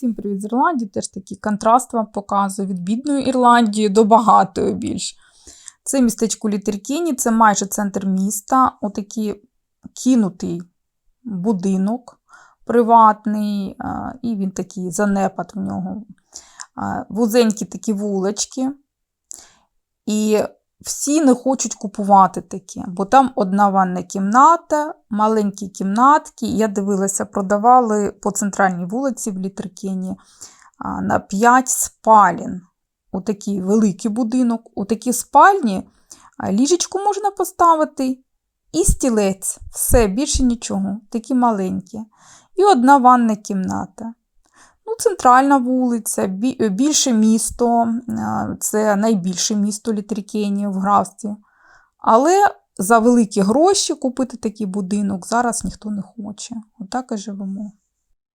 Всім привіт з Ірландії. Теж такий контраст вам показую від бідної Ірландії до багатої більш. Це містечко Літеркіні, це майже центр міста. Отакий кинутий будинок приватний, і він такий занепад в нього. Вузенькі такі вулички. І всі не хочуть купувати таке, бо там одна ванна кімната, маленькі кімнатки. Я дивилася, продавали по центральній вулиці в Літеркені на 5 спалін. Отакий великий будинок. У такі спальні ліжечку можна поставити і стілець. Все, більше нічого. Такі маленькі. І одна ванна кімната. Ну, Центральна вулиця, більше місто, це найбільше місто Літрікені в графстві. Але за великі гроші купити такий будинок зараз ніхто не хоче. Отак і живемо.